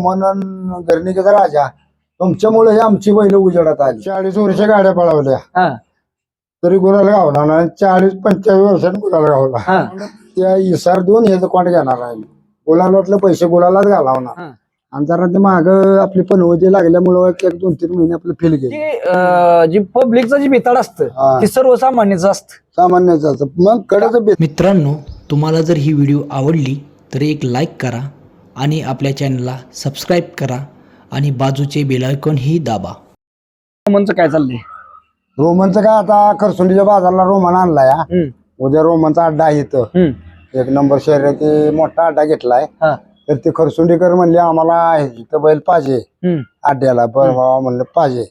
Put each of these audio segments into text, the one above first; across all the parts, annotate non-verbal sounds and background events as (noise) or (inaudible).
म्हणून गर्णिकेचा राजा तुमच्यामुळे हे आमची बैल उजेडात आली. चाळीस वर्ष गाड्या पळवल्या. हा. तरी गुलाला गावला नाही. चाळीस पंचेचाळीस वर्षांनी गुलाला गावला. हा. त्या इसार देऊन हे कोण घेणार आहे? गुलाल वाटलं पैसे गुलालाच घालावणार हा. आणि जरा ते माग आपली पनवती लागल्यामुळं एक दोन तीन महिने आपलं फेल गेले. ते, अं, जी पब्लिकचं जे बेताड असतं हा. ते सर्वसामान्यच असतं. सामान्यच असं. मग कडचं मित्रांनो तुम्हाला जर ही व्हिडिओ आवडली तर एक लाईक करा. आणि आपल्या चॅनलला सबस्क्राईब करा आणि बाजूचे बेलायकॉनही दाबा. म्हणचं काय चाललंय? रोमनचं काय आता खरसुंडीच्या बाजारला रोमन आणलाय हा. हम्म, उद्या रोमनचा अड्डा आहे इथं. हम्म, एक नंबर शर्यती मोठा अड्डा घेतलाय. हा, तर ते खरसुंडीकर म्हणले आम्हाला इथं बैल पाहिजे. हम्म, अड्ड्याला बरं बाबा म्हणलं पाहिजे.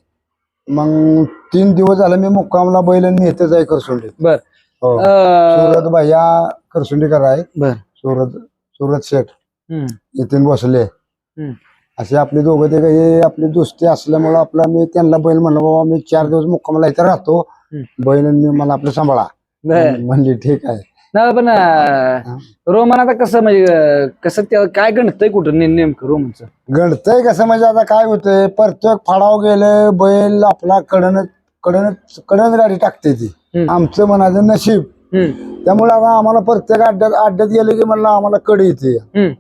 मग तीन दिवस झाले मी मुक्कामला बैल आणि मी इथेच आहे खरसुंडी बर. हो. अं, सुरत भैया खरसुंडीकर आहे. बर. सुरत सुरत शेठ. नितीन भोसले. असे आपले दोघं ते हे आपली दोस्ती असल्यामुळं आपला मी त्यांना बैल म्हणलं बाबा मी चार दिवस मुक्कामला इथं राहतो. बैल आणि मी मला आपलं सांभाळा. बर. म्हणली ठीक आहे. नाही पण रोमन आता कसं म्हणजे कसं त्या काय गणतंय कुठं ने- नेमकं रोमनचं घडतंय कसं म्हणजे आता काय होतंय? प्रत्येक फाडाव गेले बैल आपला कडन कडन कडन गाडी टाकते ती. हम्म. आमचं म्हणायचं नशीब. हम्म, त्यामुळे आता आम्हाला प्रत्येक अड्ड्यात अड्ड्यात गेले की म्हणलं आम्हाला कडी येते. हम्म.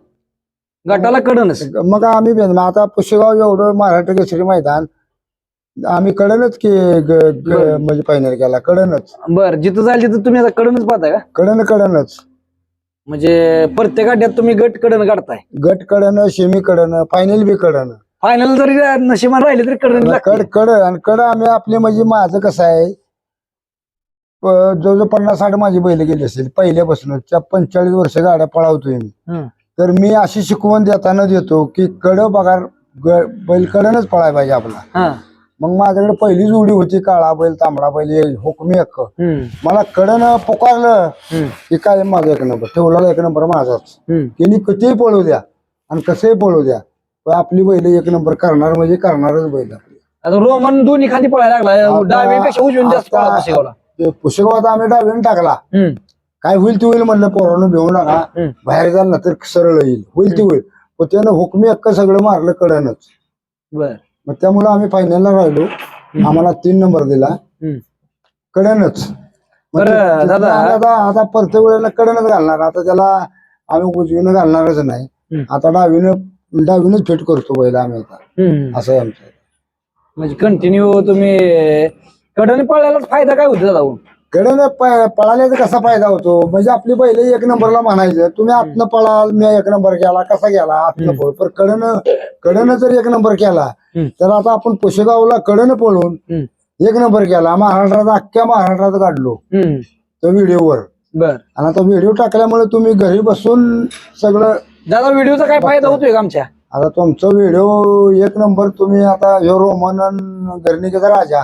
गटाला कडनच. मग आम्ही आता पुशेगाव एवढं महाराष्ट्र केसरी मैदान आम्ही कडनच की ग- ग- बरं. म्हणजे फायनल केला कडनच. बर जिथं जाईल तिथं तुम्ही आता कडनच पाहताय का? कडन कडनच. म्हणजे प्रत्येक अड्ड्यात तुम्ही गट कडन काढताय. गट कडन शेमी कडन फायनल बी कडन. फायनल जरी नशिबान राहिले तरी कडन कड कड आणि कड आम्ही आपले म्हणजे माझं कसं आहे प- जवळजवळ पन्नास साठ माझी बैल गेली असेल पहिल्यापासूनच. त्या पंचेचाळीस वर्ष गाड्या पळावतोय मी. तर मी अशी शिकवण देताना देतो की कड बघा ग- बैल कडनच पळाय पाहिजे आपला. मग माझ्याकडे पहिली जोडी होती काळा बैल तांबडा बैल हुकमी हक्क मला कडनं पुकारलं की काय माझा एक नंबर ठेवला एक नंबर माझाच. त्यांनी कितीही पळू द्या आणि कसंही पळू द्या पण आपली बैल एक नंबर करणार म्हणजे करणारच बैल आता रोमन दोन्ही खाली पळायला लागला डावीपेक्षा उजवीन जास्त पुस्तकात आम्ही डावीने टाकला. काय होईल ते होईल म्हणलं पोरानं भिवू नका. बाहेर जाल ना तर सरळ येईल. होईल ते होईल. पण त्यानं हुकमी हक्क सगळं मारलं कडनच बर. मग त्यामुळे आम्ही फायनलला राहिलो. आम्हाला तीन नंबर दिला. कडनच मग बरं, दादा. आता आता प्रत्येक वेळेला कडनच घालणार. आता त्याला आम्ही उजवीनं घालणारच नाही. आता डावीनं डावीनच फिट करतो बैल आम्ही आता. असं आमचं. म्हणजे कंटिन्यू तुम्ही कडने पळायलाच फायदा काय होतो दादा कडनं प- पळाल्याचा कसा फायदा होतो? म्हणजे आपली पहिले एक नंबरला म्हणायचं तुम्ही आतनं पळाल मी एक नंबर केला कसा गेला आतनं पळ. पण कडनं कडनं जर एक नंबर केला. तर आता आपण पुशेगावला कडनं पळून. एक नंबर केला. महाराष्ट्रात अख्ख्या महाराष्ट्रात काढलो. त्या व्हिडिओवर. बर. आणि आता व्हिडिओ टाकल्यामुळे तुम्ही घरी बसून सगळं दादा व्हिडिओचा काय फायदा होतोय आमच्या? आता तुमचं व्हिडिओ एक नंबर तुम्ही आता ह्यो रोमन गर्णिकेचा राजा.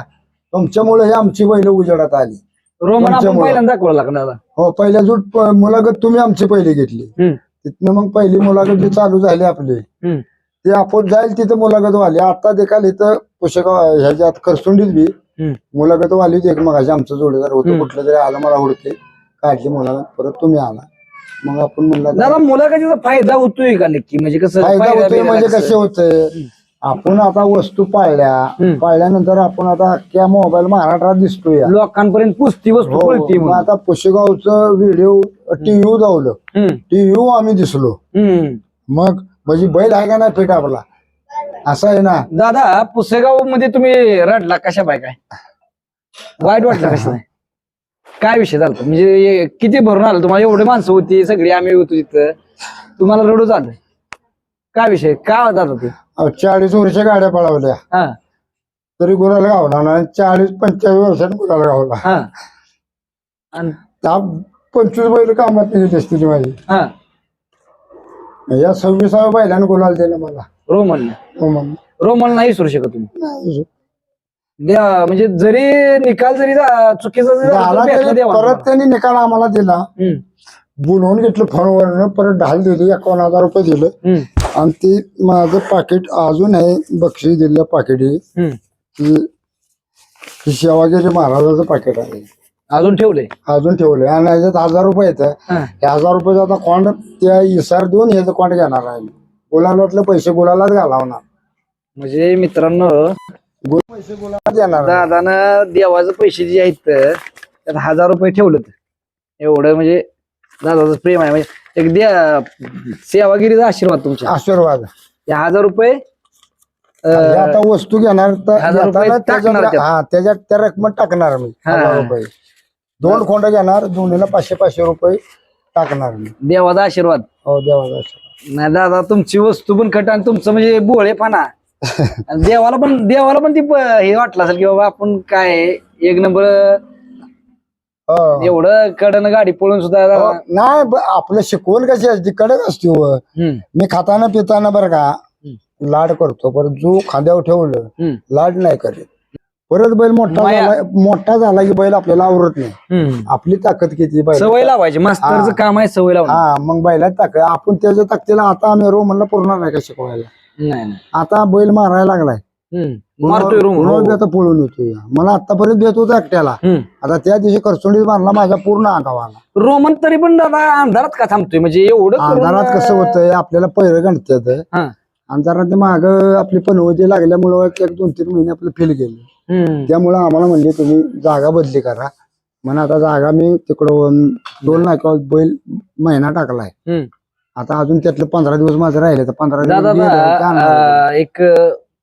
तुमच्यामुळे हे आमची बैल उजेडात आली. रोमन आपण तुमच्यामुळं. पहिल्यांदा दाखवला लागला दादा हो पहिल्या जूट प- मुलाखत तुम्ही आमची पहिली घेतली हम्म. तिथनं मग पहिली मुलाखत जी चालू झाली आपली हम्म. ते आपण जाईल तिथं मुलाखत वाली आता देखाल इथं पुस्तकाव ह्याच्यात करसुंडीत बी हम्म. मुलाखत वाली होती एक मगाशी आमचं जोडीदार होतं हम्म. कुठलं तरी आलं मला हुडके काढली मुलाखत परत तुम्ही आला मग आपण म्हणलं दादा मुलाखतीचा फायदा होतोय का नक्की म्हणजे कसं फायदा होतोय म्हणजे कसं? कसे होतंय आपण आता वस्तू पाळल्या. पाळल्यानंतर आपण आता अख्ख्या मोबाईल महाराष्ट्रात दिसतोय. लोकांपर्यंत पुसती वस्तू हो, पळती मग आता पुशेगावचं व्हिडिओ टीव्ही हम्म, टीव्ही आम्ही दिसलो. मग म्हणजे बैल आहे का नाही फिट आपला? असं आहे ना. दादा पुसेगावमध्ये तुम्ही रडला कशा बाय काय? वाईट वाटलं कसं नाही? काय विषय झाला म्हणजे किती भरून आलं? तुम्हाला एवढे माणसं होती सगळी आम्ही होतो तिथं. तुम्हाला रडू झालं. काय विषय? काय दादा ते? अहो, चाळीस वर्ष गाड्या पळवल्या. हा. तरी गुलाला गावला ना चाळीस पंचेचाळीस वर्षांनी गुलाला गावला हा. आणि त्या पंचवीस बैल कामात गेली असतील माझी. हा. या सव्वीसाव्या बैलानं गुलाल दिलं मला. रोमन हो म्हणून. रोमन नाही विसरू शकत तुम्ही. नाही. द्या- म्हणजे जरी निकाल जरी जा- चुकीचा जरी झाला झाला तरी भेटलं तरी देवा परत. त्यांनी निकाल आम्हाला दिला. हम्म, बोलवून घेतलं फोनवरनं परत ढाल दिली एकावन्न हजार रुपये दिलं. हम्म, आणि ते माझं पाकिट अजून आहे बक्षीस दिलं पाकिट हे हम्म. की शिवाजी महाराजाचं पाकिट आहे. अजून ठेवलंय? अजून ठेवलंय. आणि याच्यात हजार रुपये येतं. हा. हे हजार रुपयाचा आता कॉन्ड त्या इसार देऊन ह्याचं कॉन्ड घेणार आहे. गुलालातले पैसे गुलालाच घालावणार. म्हणजे मित्रांनो गु- पैसे गुलालात देणार दादानं देवाचं पैसे जे आहेत त्यात हजार रुपये ठेवलं एवढं म्हणजे दादाचं प्रेम आहे म्हणजे एक द्या सेवागिरीचा आशीर्वाद तुमच्या आशीर्वाद हजार रुपये अं, आता वस्तू घेणार तर हजार रुपये घेताना टाकणार त्याच्यात त्यात. हा त्याच्यात त्या रकमेत टाकणार मी हा. हजार रुपये दोन खोंड घेणार दोन्हीला पाचशे पाचशे रुपये टाकणार मी देवाचा आशीर्वाद हो देवाचा आशीर्वाद. नाही दादा तुमची वस्तू पण खट आणि तुमचं म्हणजे भोळेपणा (laughs) आणि देवाला पण देवाला पण ती प- हे वाटलं असेल की बाबा आपण काय एक नंबर. एवढं कडनं गाडी पळून सुद्धा हो, नाही ब- आपलं शिकवण कशी असते? कडक असते व. हम्म, मी खाताना पिताना बरं का लाड करतो परत जो खांद्यावर ठेवलं हम्म, लाड नाही करीत. परत बैल मोठा माया. झाला मोठा झाला की बैल आपल्याला आवरत नाही. हम्म. आपली ताकद किती बैल सवय लावायची मास्तरचं हा. काम आहे सवय लावणं. हा मग बैलात ताकद आपण त्याच्या ताकदीला आता आम्ही रो म्हणलं पुरणार नाही का शिकवायला? नाही नाही. आता बैल मारायला लागलाय. हम्म. मारतोय रूम बी आता पळून येतोय मला आतापर्यंत येत होता एकट्याला. आता त्या दिवशी करचुंडीत मारला माझ्या पूर्ण अंगावाला. रोमन तरी पण दादा अंधारात का थांबतोय? म्हणजे एवढं अंधारात कसं होतंय? आपल्याला गणतात हा. अंधारात माग आपली पनवती लागल्यामुळं एक दोन तीन महिने आपलं फेल गेले. त्यामुळं आम्हाला म्हणजे तुम्ही जागा बदली करा. म्हणून आता जागा मी तिकडं दोन नाकावर बैल महिना टाकलाय. आता अजून त्यातले पंधरा दिवस माझं राहिले तर पंधरा दिवस ते एक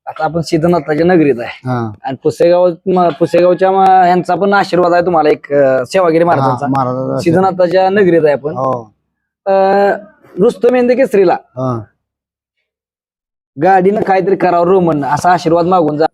आता आपण सिद्धनाथाच्या नगरीत आहे. हा. आणि पुसेगाव म- पुसेगावच्या म- यांचा पण आशीर्वाद आहे तुम्हाला एक अं, सेवागिरी हा, महाराजांचा. महाराजाचा सिद्धनाथाच्या नगरीत आहे आपण. हो. अं, रुस्तम केसरीला. हा. गाडीनं काहीतरी करावं रोमन असा आशीर्वाद मागून जा.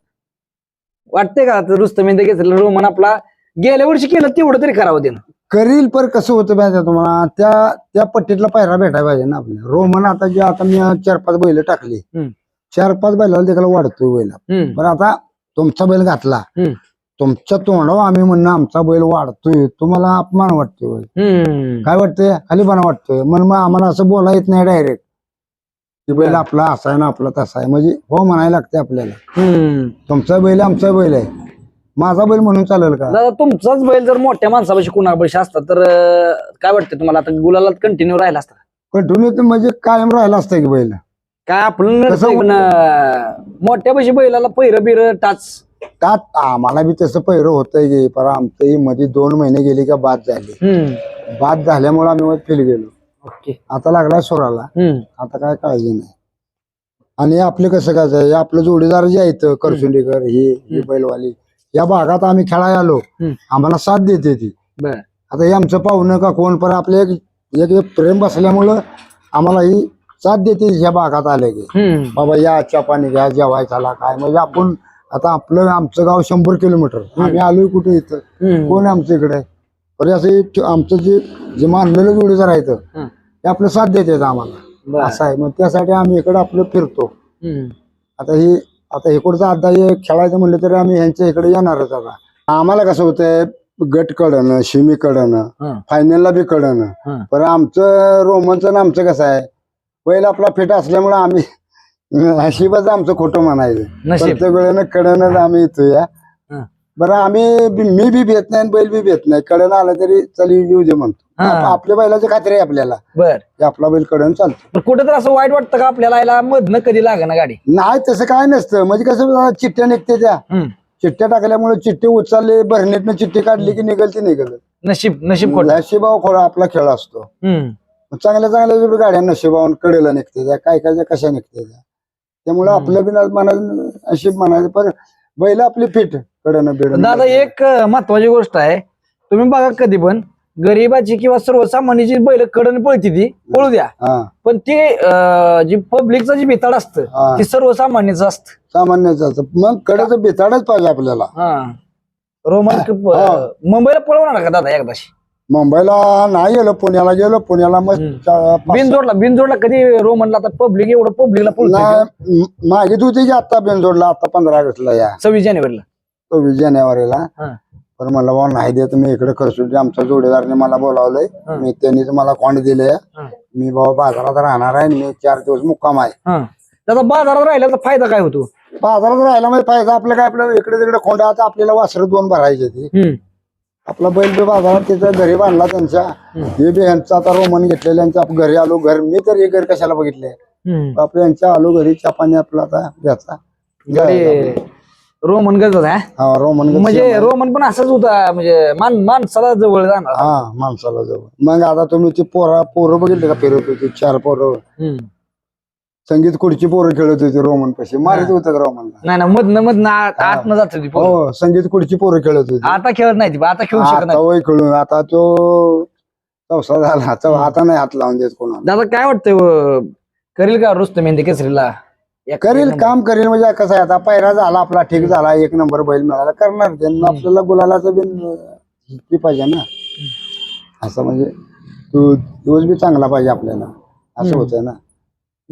वाटतंय का आता रुस्तम यांचे केसरीला रोमन आपला गेल्या वर्षी केलं तेवढं तरी करावं त्यानं. करील पर कसं होतं माहिती आहे तुम्हाला? त्या त्या पट्टीतला पायरा भेटायला पाहिजे ना आपल्याला. रोमन आता जे आता मी चार पाच बैल टाकली. हम्म. चार पाच बैलाला तिकडे वाढतोय बैल. हम्म. बरं आता तुमचा बैल घातला. हम्म. तुमच्या तोंडावर आम्ही म्हणणं आमचा बैल वाढतोय. तुम्हाला अपमान वाटतोय बैल. हम्म. काय वाटतंय? खालीपणा वाटतोय. मन मग आम्हाला असं बोला येत नाही डायरेक्ट की बैल. आपला असा आहे ना आपला तसा आहे. म्हणजे हो म्हणायला लागते आपल्याला. हम्म. तुमचा बैल आमचा बैल आहे. माझा बैल म्हणून चालेल का? दादा तुमचाच बैल जर मोठ्या माणसापाशी कुणापाशी असता तर अं, काय वाटतं तुम्हाला? आता गुलालात कंटिन्यू राहिला असता. कंटिन्यू म्हणजे कायम राहिला असतं की बैल. काय आपण कसं पण, अं, मोठ्या पैसे बैलाला पैर बिर टाच. त्यात आम्हाला बी तसं पहिरं होतंय की पर आमचं ही मध्ये दोन महिने गेली का बाद झाली. बाद झाल्यामुळे आम्ही फेल गेलो. ओके. आता लागला सुराला. हम्म. आता काय काळजी नाही. आणि आपले कसं काय आहे, आपलं जोडीदार जे आहेत करसुंडीकर ही ही बैलवाली या भागात आम्ही खेळायला आलो. हम्म. आम्हाला साथ देते ती. बर. आता हे आमचं पाहुणं का कोण? पण आपले एक एक एक प्रेम बसल्यामुळं आम्हाला ही साथ देते ह्या भागात आले की हम्म. बाबा या चहा पाणी घ्या जेवायचाला काय म्हणजे आपण आता आपलं आमचं गाव शंभर किलोमीटर आम्ही आलोय कुठे इथं हम्म. कोण आहे आमच्या इकडे पण असं एक आमचं जे जे मानलेलं जोडीदार आहेत हं. ते आपलं साथ देतात आम्हाला बर. असं आहे मग त्यासाठी आम्ही इकडे आपलं फिरतो हम्म. आता ही आता इकडचं आता हे खेळायचं म्हणलं तरी आम्ही ह्यांच्या इकडे येणारच आता आम्हाला कसं होतंय गट कडणं शिमी कडणं हं. फायनलला बी कडणं हं. पण आमचं रोमनचं आणि आमचं कसं आहे पहिला आपला फिट असल्यामुळे आम्ही नशिबाच आमचं खोटं म्हणायचं. नशीब. प्रत्येक वेळेनं कडनच आम्ही येतो या. हं. बरं आम्ही बी- मी बी भेट नाही आणि बैल बी भेट नाही. कडन आलं तरी चल येऊ दे म्हणतो. हा. आप- आपल्या बैलाची खात्री आहे आपल्याला. बर. की आपला बैल कडन चालतो. पण कुठं तर असं वाईट वाटतं का आपल्याला? याला मधनं कधी ना गाडी? नाही तसं काय नसतं. म्हणजे कसं चिठ्ठ्या निघते त्या. हम्म. चिठ्ठ्या टाकल्यामुळे चिठ्ठी उचलले भरणीतनं चिठ्ठी काढली की निघल ती निघल. नशीब नशीब खोट. नशिबाव खोळा आपला खेळ असतो. चांगल्या चांगल्या गाड्या नशिबावून कडेला निघते त्या काय काय कशा निघते त्या. त्यामुळे. आपलं बी म्हणायचं नशीब म्हणायचं पण बैल आपली फिट कडनं बिडन दादा एक महत्वाची गोष्ट आहे. तुम्ही बघा कधी पण गरीबाची किंवा सर्वसामान्याची बैल कडन पळती ती पळू द्या. हा. पण ते जी पब्लिकचं जे बेताड असतं हा. ते सर्वसामान्यच असतं. सामान्यच असतं. मग कडेचं बेताडच पाहिजे आपल्याला. हा. रोमन (coughs) अं, मुंबईला पळवणार का दादा एकदाशी? मुंबईला नाही गेलो पुण्याला गेलो पुण्याला मग हम्म. चा- पाच- बिनजोडला बिनजोडला कधी रोमनला आता पब्लिक एवढं पब्लिकला पळतो नाही, म- मागे होती की आता बेंजोडला आता पंधरा ऑगस्टला या सव्वीस जानेवारीला सव्वीस जानेवारीला हा. पण मला बाबा नाही देत मी इकडे करसून आमच्या जोडीदारने मला बोलावलंय हा. मी त्यांनीच मला कॉन्ड दिले हा. मी बाबा बाजारात राहणार आहे आणि मी चार दिवस मुक्काम आहे हा त्याचा बाजारात राहिल्याचा फायदा काय होतो बाजारात राहायला म्हणजे फायदा आपलं काय आपलं इकडे तिकडे खोंडा आता आपल्याला वासरं दोन भरायचे ती हम्म. आपला बैल बी बाजारात तिथं घरी बांधला त्यांच्या हे बी यांचं आता रोमन घेतलेल्यांचं आपण घरी आलो घर मी तर हे घर कशाला बघितले. आपल्या यांच्या आलो घरी चहा पाणी आपला आता घ्यायचा. रोमन हा रोमन म्हणजे रोमन पण असंच होता म्हणजे मान माणसाला जवळ जाणार. हा माणसाला जवळ. मग आता तुम्ही ती पोरा पोरं बघितले का फिरत होती चार पोरं. संगीत खुर्ची पोरं खेळत होती रोमन पैसे मारित होतं का रोमनला? नाही ना मधनं मधनं आत आतनं जात होती पोरं. हो संगीत खुर्ची पोरं खेळत होती. आता खेळत नाही ती आता खेळू शकत आता नाही वय खेळून आता तो चौसा झाला. आता आता नाही हात लावून देत कोणाला. दादा काय वाटतंय व, करील का रुस्तम मेहंदी केसरीला? करील काम करेल म्हणजे कसं आहे आता पैरा झाला आपला ठीक झाला एक नंबर बैल मिळाला करणार त्यांना आपल्याला गुलालाचं बिन हे पाहिजे ना. असं म्हणजे तो दिवस बी चांगला पाहिजे आपल्याला. असं. होतंय ना.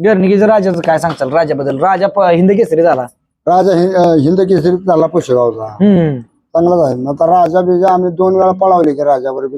नंबर. गर्णिकीचं राजाचं काय सांगचाल राजाबद्दल. राजा प- हिंद केसरी झाला. राजा हि- अं, हिंद केसरी झाला पुशेगावचा हम्म. चांगला झाला. आता राजा बिजा आम्ही दोन वेळा पळावले की राजावर बी